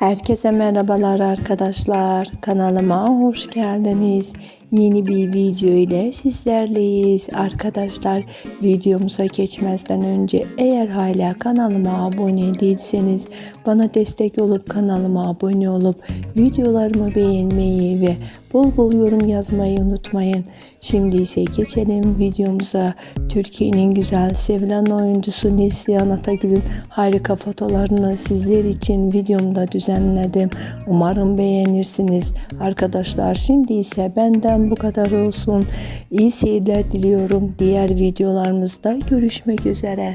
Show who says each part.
Speaker 1: Herkese merhabalar arkadaşlar. Kanalıma hoş geldiniz. Yeni bir video ile sizlerleyiz. Arkadaşlar videomuza geçmezden önce eğer hala kanalıma abone değilseniz bana destek olup kanalıma abone olup videolarımı beğenmeyi ve bol bol yorum yazmayı unutmayın. Şimdi ise geçelim videomuza. Türkiye'nin güzel sevilen oyuncusu Neslihan Atagül'ün harika fotolarını sizler için videomda düzenledim. Umarım beğenirsiniz. Arkadaşlar şimdi ise benden bu kadar olsun. İyi seyirler diliyorum. Diğer videolarımızda görüşmek üzere.